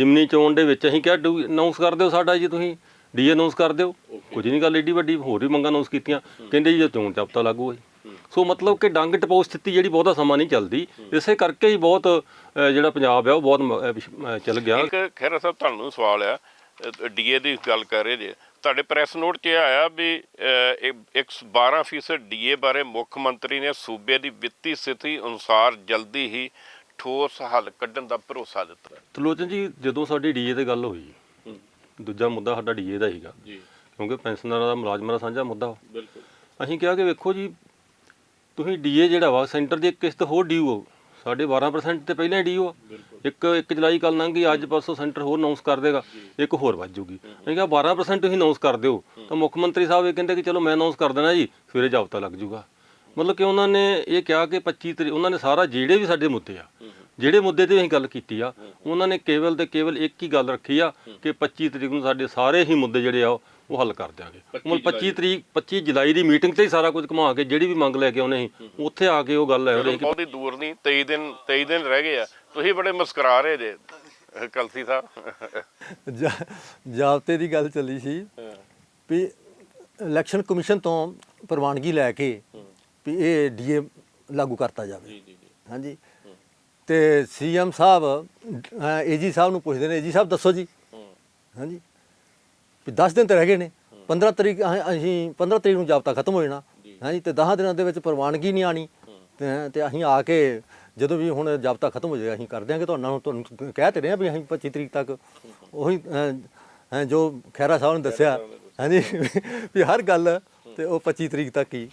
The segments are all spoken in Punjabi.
ਜਿਮਨੀ ਚੋਣ ਦੇ ਵਿੱਚ ਅਸੀਂ ਕਿਹਾ ਅਨਾਉਂਸ ਕਰ ਦਿਓ ਸਾਡਾ ਜੀ ਤੁਸੀਂ ਡੀ ਅਨਾਉਂਸ ਕਰ ਦਿਓ। ਕੁਝ ਨਹੀਂ ਗੱਲ ਏਡੀ ਵੱਡੀ ਹੋਰ ਵੀ ਮੰਗਾਂ ਅਨਾਉਂਸ ਕੀਤੀਆਂ। ਕਹਿੰਦੇ ਜੀ ਚੋਣ ਜਾਬਤਾ ਲਾਗੂ ਹੈ। ਸੋ ਮਤਲਬ ਕਿ ਡੰਗ ਟਪਾਉ ਸਥਿਤੀ ਜਿਹੜੀ ਬਹੁਤਾ ਸਮਾਂ ਨਹੀਂ ਚੱਲਦੀ। ਇਸੇ ਕਰਕੇ ਹੀ ਬਹੁਤ ਜਿਹੜਾ ਪੰਜਾਬ ਹੈ ਉਹ ਬਹੁਤ ਚੱਲ ਗਿਆ। ਇੱਕ ਖੈਰ ਸਾਹਿਬ ਤੁਹਾਨੂੰ ਸਵਾਲ ਆ। ਡੀਏ ਦੀ ਗੱਲ ਕਰ ਰਹੇ ਜੇ। ਤੁਹਾਡੇ ਪ੍ਰੈਸ ਨੋਟ 'ਚ ਆਇਆ ਵੀ ਇੱਕ- ਇੱਕ 12% ਡੀਏ ਬਾਰੇ ਮੁੱਖ ਮੰਤਰੀ ਨੇ ਸੂਬੇ ਦੀ ਵਿੱਤੀ ਸਥਿਤੀ ਅਨੁਸਾਰ ਜਲਦੀ ਹੀ ਠੋਸ ਹੱਲ ਕੱਢਣ ਦਾ ਭਰੋਸਾ ਦਿੱਤਾ। ਤਲੋਚਨ ਜੀ ਜਦੋਂ ਸਾਡੀ ਡੀਏ ਤੇ ਗੱਲ ਹੋਈ ਦੂਜਾ ਮੁੱਦਾ ਸਾਡਾ ਡੀਏ ਦਾ ਹੀਗਾ ਜੀ। ਕਿਉਂਕਿ ਪੈਨਸ਼ਨਰਾਂ ਦਾ ਮੁਲਾਜ਼ਮਾਂ ਦਾ ਸਾਂਝਾ ਮੁੱਦਾ। ਬਿਲਕੁਲ। ਅਸੀਂ ਕਿਹਾ ਕਿ ਵੇਖੋ ਜੀ ਤੁਸੀਂ ਡੀਏ ਜਿਹੜਾ ਵਾ ਸੈਂਟਰ ਦੀ ਇੱਕ ਕਿਸ਼ਤ ਹੋਰ ਡਿਊ ਹੋ ਸਾਡੇ 12% ਤੇ ਪਹਿਲਾਂ ਹੀ ਡਿਊ ਆ। ਇੱਕ 1 ਜੁਲਾਈ ਕੱਲ ਲੰਘ ਅੱਜ ਪਰਸੋਂ ਸੈਂਟਰ ਹੋਰ ਅਨਾਉਂਸ ਕਰ ਦੇਗਾ ਇੱਕ ਹੋਰ ਵੱਧ ਜੂਗੀ। ਅਸੀਂ ਕਿਹਾ 12% ਤੁਸੀਂ ਅਨਾਉਂਸ ਕਰ ਦਿਓ। ਤਾਂ ਮੁੱਖ ਮੰਤਰੀ ਸਾਹਿਬ ਇਹ ਕਹਿੰਦੇ ਕਿ ਚਲੋ ਮੈਂ ਅਨਾਉਂਸ ਕਰ ਦੇਣਾ ਜੀ ਸਵੇਰੇ ਜਾਬਤਾ ਲੱਗ ਜੂਗਾ। ਮਤਲਬ ਕਿ ਉਹਨਾਂ ਨੇ ਇਹ ਕਿਹਾ ਕਿ 25 ਤਰੀਕ ਉਹਨਾਂ ਨੇ ਸਾਰਾ ਜਿਹੜੇ ਵੀ ਸਾਡੇ ਮੁੱਦੇ ਆ ਜਿਹੜੇ ਮੁੱਦੇ ਤੇ ਅਸੀਂ ਗੱਲ ਕੀਤੀ ਆ ਉਹਨਾਂ ਨੇ ਕੇਵਲ ਤੇ ਕੇਵਲ ਇੱਕ ਹੀ ਗੱਲ ਰੱਖੀ ਆ ਕਿ 25 ਤਰੀਕ ਨੂੰ ਸਾਡੇ ਸਾਰੇ ਹੀ ਮੁੱਦੇ ਜਿਹੜੇ ਆ ਉਹ ਹੱਲ ਕਰ ਦਿਆਂਗੇ। ਮਤਲਬ 25 ਤਰੀਕ 25 ਜੁਲਾਈ ਦੀ ਮੀਟਿੰਗ ਤੇ ਹੀ ਸਾਰਾ ਕੁਝ ਘੁਮਾ ਕੇ ਜਿਹੜੀ ਵੀ ਮੰਗ ਲੈ ਕੇ ਆਉਨੇ ਸੀ ਉੱਥੇ ਆ ਕੇ ਉਹ ਗੱਲ ਹੈ ਉਹਦੇ ਬਹੁਤੀ ਦੂਰ ਨਹੀਂ 23 ਦਿਨ 23 ਦਿਨ ਰਹਿ ਗਏ ਆ। ਤੁਸੀਂ ਬੜੇ ਮੁਸਕਰਾ ਰਹੇ ਜੇ ਕਲਸੀ ਸਾਹਿਬ। ਜਾਬਤੇ ਦੀ ਗੱਲ ਚੱਲੀ ਸੀ ਵੀ ਇਲੈਕਸ਼ਨ ਕਮਿਸ਼ਨ ਤੋਂ ਪ੍ਰਵਾਨਗੀ ਲੈ ਕੇ ਵੀ ਇਹ ਡੀਏ ਲਾਗੂ ਕਰਤਾ ਜਾਵੇ। ਜੀ ਜੀ ਹਾਂਜੀ। ਤੇ ਸੀਐਮ ਸਾਹਿਬ ਏਜੀ ਸਾਹਿਬ ਨੂੰ ਪੁੱਛਦੇ ਨੇ ਏਜੀ ਸਾਹਿਬ ਦੱਸੋ ਜੀ। ਹਾਂਜੀ। ਵੀ 10 ਦਿਨ ਤੇ ਰਹਿ ਗਏ ਨੇ। 15 ਤਰੀਕ ਅਸੀਂ 15 ਤਰੀਕ ਨੂੰ ਜਾਬਤਾ ਖਤਮ ਹੋ ਜਾਣਾ। ਹਾਂਜੀ ਤੇ 10 ਦਿਨਾਂ ਦੇ ਵਿੱਚ ਪ੍ਰਵਾਨਗੀ ਨਹੀਂ ਆਣੀ ਤੇ ਅਸੀਂ ਆ ਕੇ ਜਦੋਂ ਵੀ ਹੁਣ ਜਾਬਤਾ ਖਤਮ ਹੋ ਜਾਏਗਾ ਅਸੀਂ ਕਰ ਦਿਆਂਗੇ ਤੁਹਾਨੂੰ। ਤੁਹਾਨੂੰ ਕਹਿ ਤੇ ਰਹੇ ਹਾਂ ਵੀ ਅਸੀਂ 25 ਤਰੀਕ ਤੱਕ ਉਹੀ ਜੋ ਖੈਰਾ ਸਾਹਿਬ ਨੇ ਦੱਸਿਆ। ਹਾਂਜੀ। ਵੀ ਹਰ ਗੱਲ ਤੇ ਉਹ 25 ਤਰੀਕ ਤੱਕ ਹੀ।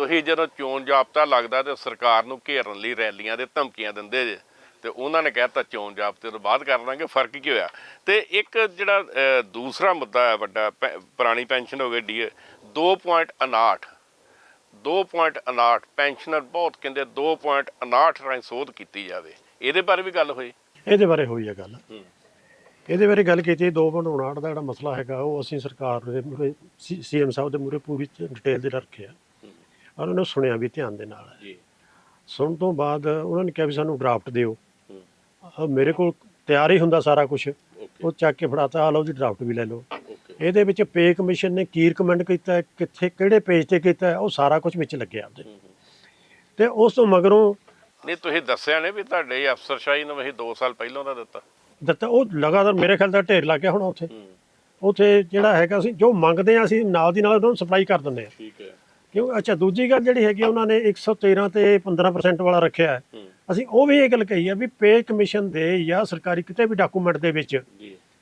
ਤੁਸੀਂ ਜਦੋਂ ਚੋਣ ਜਾਬਤਾ ਲੱਗਦਾ ਤੇ ਸਰਕਾਰ ਨੂੰ ਘੇਰਨ ਲਈ ਰੈਲੀਆਂ ਦੇ ਧਮਕੀਆਂ ਦਿੰਦੇ ਜੇ ਤੇ ਉਹਨਾਂ ਨੇ ਕਹਿਤਾ ਚੋਣ ਜਾਬਤੇ ਤੋਂ ਬਾਅਦ ਕਰ ਦਾਂਗੇ ਫ਼ਰਕ ਕੀ ਹੋਇਆ? ਤੇ ਇੱਕ ਜਿਹੜਾ ਦੂਸਰਾ ਮੁੱਦਾ ਹੈ ਵੱਡਾ ਪੁਰਾਣੀ ਪੈਨਸ਼ਨ ਹੋ ਗਈ ਡੀਏ 2.59 2.59 ਪੈਨਸ਼ਨਰ ਬਹੁਤ ਕਹਿੰਦੇ 2.59 ਰਾਹੀਂ ਸੋਧ ਕੀਤੀ ਜਾਵੇ। ਇਹਦੇ ਬਾਰੇ ਵੀ ਗੱਲ ਹੋਈ? ਇਹਦੇ ਬਾਰੇ ਹੋਈ ਹੈ ਗੱਲ। ਇਹਦੇ ਬਾਰੇ ਗੱਲ ਕੀਤੀ 2.59 ਦਾ ਜਿਹੜਾ ਮਸਲਾ ਹੈਗਾ ਉਹ ਅਸੀਂ ਸਰਕਾਰ ਦੇ ਸੀਐਮ ਸਾਹਿਬ ਦੇ ਮੂਹਰੇ ਪੂਰੀ ਡਿਟੇਲ ਦੇ ਰੱਖਿਆ। ਔਰ ਉਹਨੂੰ ਸੁਣਿਆ ਵੀ ਧਿਆਨ ਦੇ ਨਾਲ। ਜੀ। ਸੁਣਨ ਤੋਂ ਬਾਅਦ ਉਹਨਾਂ ਨੇ ਕਿਹਾ ਵੀ ਸਾਨੂੰ ਡਰਾਫਟ ਦਿਓ। ਮੇਰੇ ਕੋਲ ਤਿਆਰ ਹੀ ਹੁੰਦਾ ਸਾਰਾ ਕੁਝ ਉਹ ਚੱਕ ਕੇ ਫੜਾਤਾ ਆ ਲਓ ਜੀ ਡਰਾਫਟ ਵੀ ਲੈ ਲਓ। ਇਹਦੇ ਵਿੱਚ ਪੇ ਕਮਿਸ਼ਨ ਨੇ ਕੀ ਰეკਮੈਂਡ ਕੀਤਾ ਹੈ, ਕਿੱਥੇ ਕਿਹੜੇ ਪੇਜ ਤੇ ਕੀਤਾ ਹੈ, ਉਹ ਸਾਰਾ ਕੁਝ ਵਿੱਚ ਲੱਗਿਆ ਉਹਦੇ ਤੇ ਉਸ ਤੋਂ ਮਗਰੋਂ ਨਹੀਂ ਤੁਸੀਂ ਦੱਸਿਆ ਨੇ ਵੀ ਤੁਹਾਡੇ ਅਫਸਰਸ਼ਾਹੀ ਨੂੰ ਅਸੀਂ 2 ਸਾਲ ਪਹਿਲਾਂ ਦਾ ਦਿੱਤਾ। ਦਿੱਤਾ ਉਹ ਲਗਾਤਾਰ ਮੇਰੇ ਖਿਆਲ ਦਾ ਢੇਰ ਲੱਗ ਗਿਆ ਹੁਣ ਉੱਥੇ। ਉੱਥੇ ਜਿਹੜਾ ਹੈਗਾ ਅਸੀਂ ਜੋ ਮੰਗਦੇ ਆ ਅਸੀਂ ਨਾਲ ਦੀ ਨਾਲ ਉਹਨਾਂ ਨੂੰ ਸਪਲਾਈ ਕਰ ਦਿੰਦੇ ਆ। ਠੀਕ ਹੈ। ਕਿਉਂ? ਅੱਛਾ ਦੂਜੀ ਗੱਲ ਜਿਹੜੀ ਹੈਗੀ ਉਹਨਾਂ ਨੇ 113 ਤੇ 15% ਵਾਲਾ ਰੱਖਿਆ ਹੈ। ਅਸੀਂ ਉਹ ਵੀ ਇਹ ਗੱਲ ਕਹੀ ਆ ਵੀ ਪੇ ਕਮਿਸ਼ਨ ਦੇ ਜਾਂ ਸਰਕਾਰੀ ਕਿਤੇ ਵੀ ਡਾਕੂਮੈਂਟ ਦੇ ਵਿੱਚ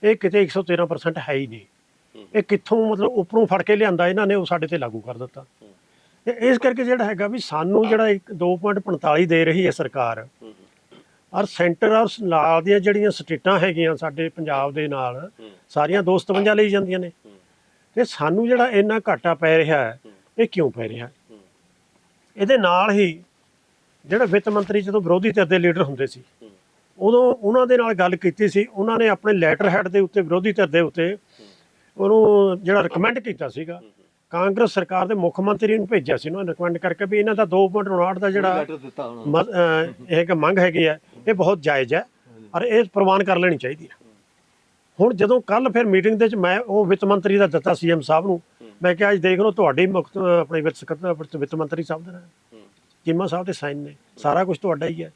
ਇਹ ਕਿਤੇ 113% ਹੈ ਹੀ ਨਹੀਂ। ਇਹ ਕਿੱਥੋਂ ਮਤਲਬ ਉੱਪਰੋਂ ਫੜ ਕੇ ਲਿਆਂਦਾ ਇਹਨਾਂ ਨੇ ਉਹ ਸਾਡੇ ਤੇ ਲਾਗੂ ਕਰ ਦਿੱਤਾ। ਤੇ ਇਸ ਕਰਕੇ ਜਿਹੜਾ ਹੈਗਾ ਵੀ ਸਾਨੂੰ ਜਿਹੜਾ ਇੱਕ 2.45 ਦੇ ਰਹੀ ਹੈ ਸਰਕਾਰ ਔਰ ਸੈਂਟਰ ਔਰ ਨਾਲ ਦੀਆਂ ਜਿਹੜੀਆਂ ਸਟੇਟਾਂ ਹੈਗੀਆਂ ਸਾਡੇ ਪੰਜਾਬ ਦੇ ਨਾਲ ਸਾਰੀਆਂ 257 ਲਈ ਜਾਂਦੀਆਂ ਨੇ। ਤੇ ਸਾਨੂੰ ਜਿਹੜਾ ਇੰਨਾ ਘਾਟਾ ਪੈ ਰਿਹਾ ਹੈ ਇਹ ਕਿਉਂ ਪੈ ਰਿਹਾ? ਇਹਦੇ ਨਾਲ ਹੀ ਜਿਹੜਾ ਵਿੱਤ ਮੰਤਰੀ ਜਦੋਂ ਵਿਰੋਧੀ ਧਿਰ ਦੇ ਲੀਡਰ ਹੁੰਦੇ ਸੀ ਉਦੋਂ ਉਹਨਾਂ ਦੇ ਨਾਲ ਗੱਲ ਕੀਤੀ ਸੀ ਉਹਨਾਂ ਨੇ ਆਪਣੇ ਲੈਟਰ ਹੈੱਡ ਦੇ ਉੱਤੇ ਵਿਰੋਧੀ ਧਿਰ ਦੇ ਉੱਤੇ ਉਹਨੂੰ ਜਿਹੜਾ ਰეკਮੈਂਡ ਕੀਤਾ ਸੀਗਾ। ਕਾਂਗਰਸ ਸਰਕਾਰ ਦੇ ਮੁੱਖ ਮੰਤਰੀ ਨੂੰ ਭੇਜਿਆ ਸੀ ਉਹਨਾਂ ਨੇ ਰეკਮੈਂਡ ਕਰਕੇ ਵੀ ਇਹਨਾਂ ਦਾ 2.59 ਦਾ ਜਿਹੜਾ ਇਹ ਕਿ ਮੰਗ ਹੈਗੀ ਹੈ ਇਹ ਬਹੁਤ ਜਾਇਜ਼ ਹੈ ਔਰ ਇਹ ਪ੍ਰਵਾਨ ਕਰ ਲੈਣੀ ਚਾਹੀਦੀ ਹੈ। ਹੁਣ ਜਦੋਂ ਕੱਲ ਫਿਰ ਮੀਟਿੰਗ ਦੇ ਵਿੱਚ ਮੈਂ ਉਹ ਵਿੱਤ ਮੰਤਰੀ ਦਾ ਦਿੱਤਾ ਸੀਐਮ ਸਾਹਿਬ ਨੂੰ ਮੈਂ ਕਿਹਾ ਅੱਜ ਦੇਖ ਲਓ ਤੁਹਾਡੇ ਮੁੱਖ ਆਪਣੇ ਵਿੱਤ ਸਕੱਤਰ ਵਿੱਤ ਮੰਤਰੀ ਸਾਹਿਬ ਦੇ ਨਾਲ। ਚੀਮਾ ਸਾਹਿਬ ਦੇ ਸਾਈਨ ਨੇ ਸਾਰਾ ਕੁਝ ਤੁਹਾਡਾ ਹੀ ਹੈ।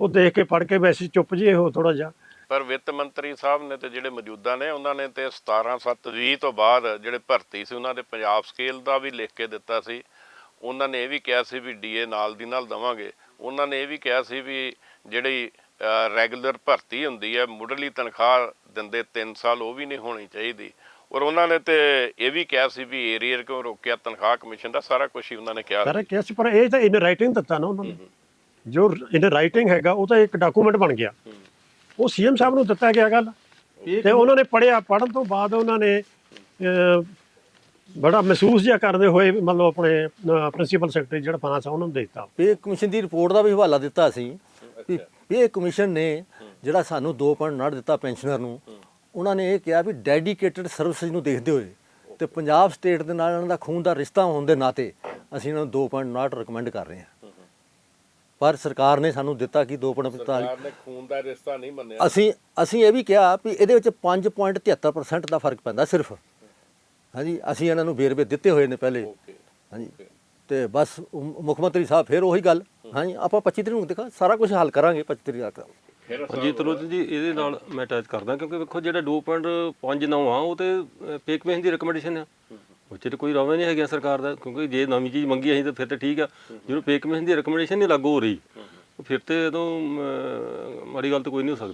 ਉਹ ਦੇਖ ਕੇ ਪੜ੍ਹ ਕੇ ਵੈਸੇ ਚੁੱਪ ਜਿਹੇ ਹੋ ਥੋੜਾ ਜਿਹਾ। ਪਰ ਵਿੱਤ ਮੰਤਰੀ ਸਾਹਿਬ ਨੇ ਤੇ ਜਿਹੜੇ ਮੌਜੂਦਾ ਨੇ ਉਹਨਾਂ ਨੇ ਤੇ 17 7 20 ਤੋਂ ਬਾਅਦ ਜਿਹੜੇ ਭਰਤੀ ਸੀ ਉਹਨਾਂ ਦੇ ਪੰਜਾਬ ਸਕੇਲ ਦਾ ਵੀ ਲਿਖ ਕੇ ਦਿੱਤਾ ਸੀ। ਉਹਨਾਂ ਨੇ ਇਹ ਵੀ ਕਿਹਾ ਸੀ ਵੀ ਡੀਏ ਨਾਲ ਦੀ ਨਾਲ ਦਵਾਂਗੇ। ਉਹਨਾਂ ਨੇ ਇਹ ਵੀ ਕਿਹਾ ਸੀ ਵੀ ਜਿਹੜੀ ਰੈਗੂਲਰ ਭਰਤੀ ਹੁੰਦੀ ਹੈ ਮੁੱਢਲੀ ਤਨਖਾਹ ਦਿੰਦੇ 3 ਸਾਲ ਉਹ ਵੀ ਨਹੀਂ ਹੋਣੀ ਚਾਹੀਦੀ। ਔਰ ਉਹਨਾਂ ਨੇ ਤੇ ਇਹ ਵੀ ਕਿਹਾ ਸੀ ਵੀ ਏਰੀਅਰ ਕਿਉਂ ਰੋਕਿਆ ਤਨਖਾਹ ਕਮਿਸ਼ਨ ਦਾ ਸਾਰਾ ਕੁਝ ਹੀ ਉਹਨਾਂ ਨੇ ਕਿਹਾ ਸਾਰਾ ਕਿਹਾ ਸੀ ਪਰ ਇਹ ਤਾਂ ਇਨ ਰਾਈਟਿੰਗ ਦਿੱਤਾ ਨਾ ਉਹਨਾਂ ਨੇ। ਜੋ ਇਨ ਰਾਈਟਿੰਗ ਹੈਗਾ ਉਹ ਤਾਂ ਇੱਕ ਡਾਕੂਮੈਂਟ ਬਣ ਗਿਆ। ਉਹ ਸੀਐਮ ਸਾਹਿਬ ਨੂੰ ਦਿੱਤਾ ਗਿਆ ਗੱਲ। ਤੇ ਉਹਨਾਂ ਨੇ ਪੜਿਆ ਪੜਨ ਤੋਂ ਬਾਅਦ ਉਹਨਾਂ ਨੇ ਬੜਾ ਮਹਿਸੂਸ ਜਿਹਾ ਕਰਦੇ ਹੋਏ ਮਤਲਬ ਆਪਣੇ ਪ੍ਰਿੰਸੀਪਲ ਸੈਕਟਰੀ ਜਿਹੜਾ ਆ ਉਹਨਾਂ ਨੂੰ ਦੇ ਦਿੱਤਾ। ਪੇ ਕਮਿਸ਼ਨ ਦੀ ਰਿਪੋਰਟ ਦਾ ਵੀ ਹਵਾਲਾ ਦਿੱਤਾ ਸੀ। ਪੇ ਕਮਿਸ਼ਨ ਨੇ ਜਿਹੜਾ ਸਾਨੂੰ 2.9 ਦਿੱਤਾ ਪੈਨਸ਼ਨਰ ਨੂੰ ਉਹਨਾਂ ਨੇ ਇਹ ਕਿਹਾ ਵੀ ਡੈਡੀਕੇਟਡ ਸਰਵਿਸਿਜ਼ ਨੂੰ ਦੇਖਦੇ ਹੋਏ ਤੇ ਪੰਜਾਬ ਸਟੇਟ ਦੇ ਨਾਲ ਇਹਨਾਂ ਦਾ ਖੂਨ ਦਾ ਰਿਸ਼ਤਾ ਹੋਣ ਦੇ ਨਾਤੇ ਅਸੀਂ ਇਹਨਾਂ ਨੂੰ 2.9 ਰეკਮੈਂਡ ਕਰ ਰਹੇ ਹਾਂ। ਪਰ ਸਰਕਾਰ ਨੇ ਸਾਨੂੰ ਦਿੱਤਾ ਕਿ 2.45 ਸਰਕਾਰ ਨੇ ਖੂਨ ਦਾ ਰਿਸ਼ਤਾ ਨਹੀਂ ਮੰਨਿਆ। ਅਸੀਂ ਅਸੀਂ ਇਹ ਵੀ ਕਿਹਾ ਵੀ ਇਹਦੇ ਵਿੱਚ 5.73% ਦਾ ਫ਼ਰਕ ਪੈਂਦਾ ਸਿਰਫ। ਹਾਂਜੀ ਅਸੀਂ ਇਹਨਾਂ ਨੂੰ ਵੇਰਵੇ ਦਿੱਤੇ ਹੋਏ ਨੇ ਪਹਿਲੇ। ਹਾਂਜੀ ਤੇ ਬਸ ਮੁੱਖ ਮੰਤਰੀ ਸਾਹਿਬ ਫਿਰ ਉਹੀ ਗੱਲ। ਹਾਂਜੀ ਆਪਾਂ 25 ਤਰੀਕ ਨੂੰ ਦੇਖਾ ਸਾਰਾ ਕੁਝ ਹੱਲ ਕਰਾਂਗੇ 25 ਤਰੀਕ ਤੱਕ। ਅਜੀਤ ਰੋਜ ਜੀ ਇਹਦੇ ਨਾਲ ਮੈਂ ਅਟੈਚ ਕਰਦਾ ਕਿਉਂਕਿ ਵੇਖੋ ਜਿਹੜਾ 2.59 ਆ ਉਹ ਤੇ ਪੇਕ ਮਹਿਨ ਦੀ ਰეკਮੈਂਡੇਸ਼ਨ ਆ। ਉਹ ਤੇ ਕੋਈ ਰੌਵਾ ਨਹੀਂ ਹੈਗਾ ਸਰਕਾਰ ਦਾ ਕਿਉਂਕਿ ਜੇ ਨਵੀਂ ਚੀਜ਼ ਮੰਗੀ ਅਸੀਂ ਤਾਂ ਫਿਰ ਤੇ ਠੀਕ ਆ। ਜਦੋਂ ਪੇਕ ਮਹਿਨ ਦੀ ਰეკਮੈਂਡੇਸ਼ਨ ਨਹੀਂ ਲਾਗੂ ਹੋ ਰਹੀ ਫਿਰ ਤੇ ਤੋਂ ਮਾੜੀ ਗੱਲ ਤਾਂ ਕੋਈ ਨਹੀਂ ਹੋ ਸਕਦੀ।